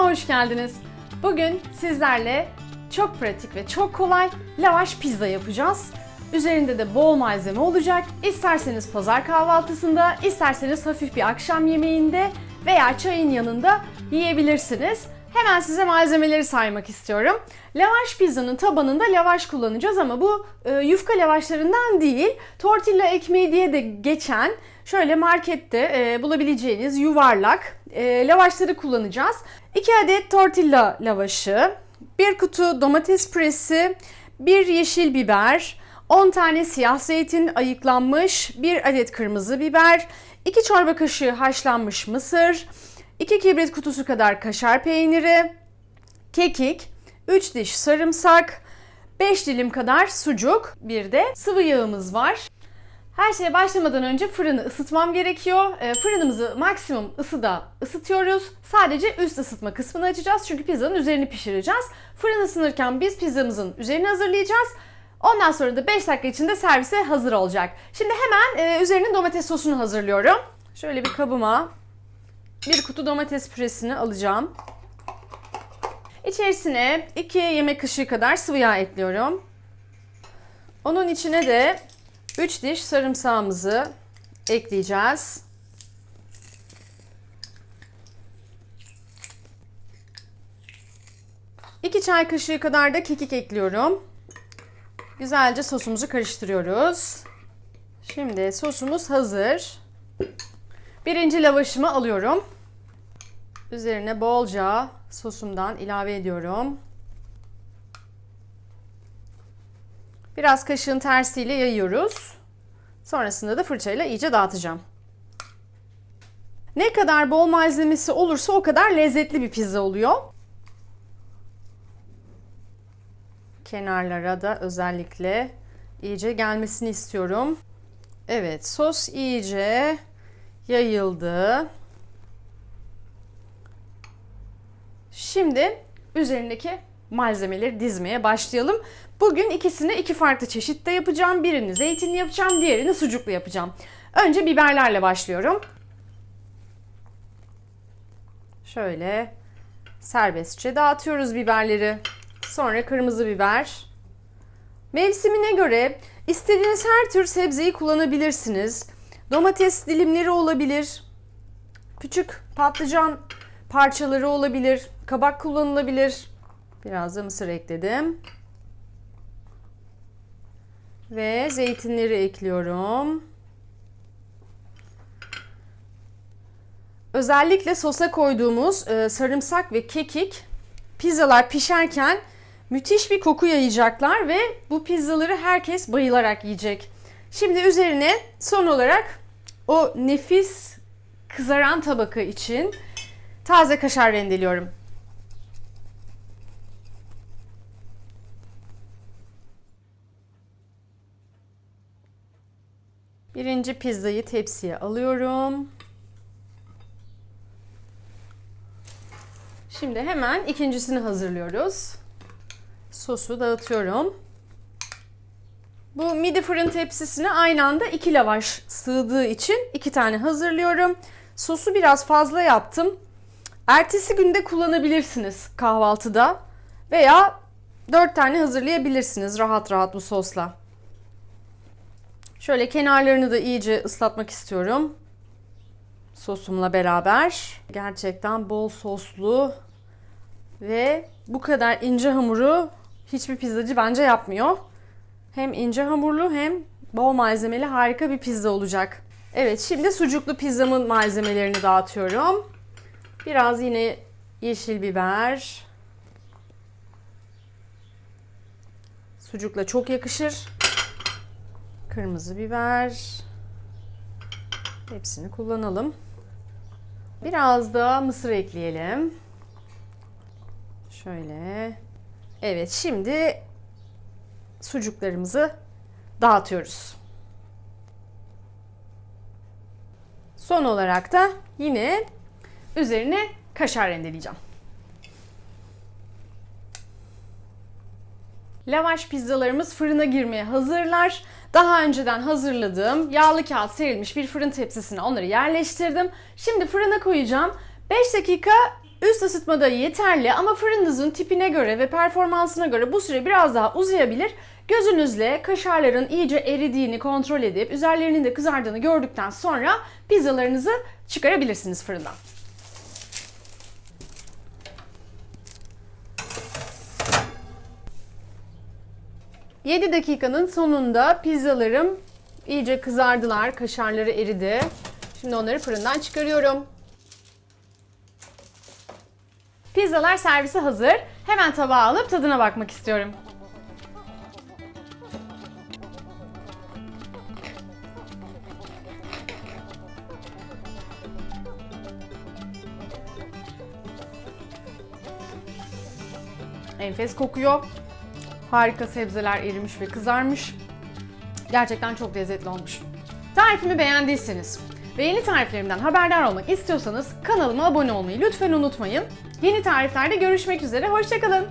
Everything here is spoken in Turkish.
hoş geldiniz. Bugün sizlerle çok pratik ve çok kolay lavaş pizza yapacağız. Üzerinde de bol malzeme olacak. İsterseniz pazar kahvaltısında, isterseniz hafif bir akşam yemeğinde veya çayın yanında yiyebilirsiniz. Hemen size malzemeleri saymak istiyorum. Lavaş pizzanın tabanında lavaş kullanacağız ama bu e, yufka lavaşlarından değil, tortilla ekmeği diye de geçen şöyle markette e, bulabileceğiniz yuvarlak e, lavaşları kullanacağız. 2 adet tortilla lavaşı, 1 kutu domates püresi, 1 yeşil biber, 10 tane siyah zeytin ayıklanmış, 1 adet kırmızı biber, 2 çorba kaşığı haşlanmış mısır, 2 kibrit kutusu kadar kaşar peyniri, kekik, 3 diş sarımsak, 5 dilim kadar sucuk, bir de sıvı yağımız var. Her şeye başlamadan önce fırını ısıtmam gerekiyor. E, fırınımızı maksimum ısıda ısıtıyoruz. Sadece üst ısıtma kısmını açacağız çünkü pizzanın üzerini pişireceğiz. Fırın ısınırken biz pizzamızın üzerini hazırlayacağız. Ondan sonra da 5 dakika içinde servise hazır olacak. Şimdi hemen e, üzerine domates sosunu hazırlıyorum. Şöyle bir kabıma bir kutu domates püresini alacağım. İçerisine 2 yemek kaşığı kadar sıvı yağ ekliyorum. Onun içine de 3 diş sarımsağımızı ekleyeceğiz. İki çay kaşığı kadar da kekik ekliyorum. Güzelce sosumuzu karıştırıyoruz. Şimdi sosumuz hazır. Birinci lavaşımı alıyorum. Üzerine bolca sosumdan ilave ediyorum. Biraz kaşığın tersiyle yayıyoruz. Sonrasında da fırçayla iyice dağıtacağım. Ne kadar bol malzemesi olursa o kadar lezzetli bir pizza oluyor. Kenarlara da özellikle iyice gelmesini istiyorum. Evet, sos iyice yayıldı. Şimdi üzerindeki malzemeleri dizmeye başlayalım. Bugün ikisini iki farklı çeşitte yapacağım. Birini zeytinli yapacağım, diğerini sucuklu yapacağım. Önce biberlerle başlıyorum. Şöyle serbestçe dağıtıyoruz biberleri. Sonra kırmızı biber. Mevsimine göre istediğiniz her tür sebzeyi kullanabilirsiniz. Domates dilimleri olabilir. Küçük patlıcan parçaları olabilir. Kabak kullanılabilir. Biraz da mısır ekledim. Ve zeytinleri ekliyorum. Özellikle sosa koyduğumuz e, sarımsak ve kekik pizzalar pişerken müthiş bir koku yayacaklar ve bu pizzaları herkes bayılarak yiyecek. Şimdi üzerine son olarak o nefis kızaran tabaka için taze kaşar rendeliyorum. Birinci pizzayı tepsiye alıyorum. Şimdi hemen ikincisini hazırlıyoruz. Sosu dağıtıyorum. Bu midi fırın tepsisine aynı anda iki lavaş sığdığı için iki tane hazırlıyorum. Sosu biraz fazla yaptım. Ertesi günde kullanabilirsiniz kahvaltıda veya dört tane hazırlayabilirsiniz rahat rahat bu sosla. Şöyle kenarlarını da iyice ıslatmak istiyorum. Sosumla beraber. Gerçekten bol soslu ve bu kadar ince hamuru hiçbir pizzacı bence yapmıyor. Hem ince hamurlu hem bol malzemeli harika bir pizza olacak. Evet şimdi sucuklu pizzamın malzemelerini dağıtıyorum. Biraz yine yeşil biber. Sucukla çok yakışır. Kırmızı biber. Hepsini kullanalım. Biraz da mısır ekleyelim. Şöyle. Evet şimdi sucuklarımızı dağıtıyoruz. Son olarak da yine üzerine kaşar rendeleyeceğim. Lavaş pizzalarımız fırına girmeye hazırlar. Daha önceden hazırladığım yağlı kağıt serilmiş bir fırın tepsisine onları yerleştirdim. Şimdi fırına koyacağım. 5 dakika Üst ısıtmada yeterli ama fırınınızın tipine göre ve performansına göre bu süre biraz daha uzayabilir. Gözünüzle kaşarların iyice eridiğini kontrol edip üzerlerinin de kızardığını gördükten sonra pizzalarınızı çıkarabilirsiniz fırından. ...7 dakikanın sonunda pizzalarım iyice kızardılar, kaşarları eridi. Şimdi onları fırından çıkarıyorum. Pizzalar servise hazır. Hemen tabağa alıp tadına bakmak istiyorum. Enfes kokuyor. Harika sebzeler erimiş ve kızarmış. Gerçekten çok lezzetli olmuş. Tarifimi beğendiyseniz ve yeni tariflerimden haberdar olmak istiyorsanız kanalıma abone olmayı lütfen unutmayın. Yeni tariflerde görüşmek üzere, hoşçakalın.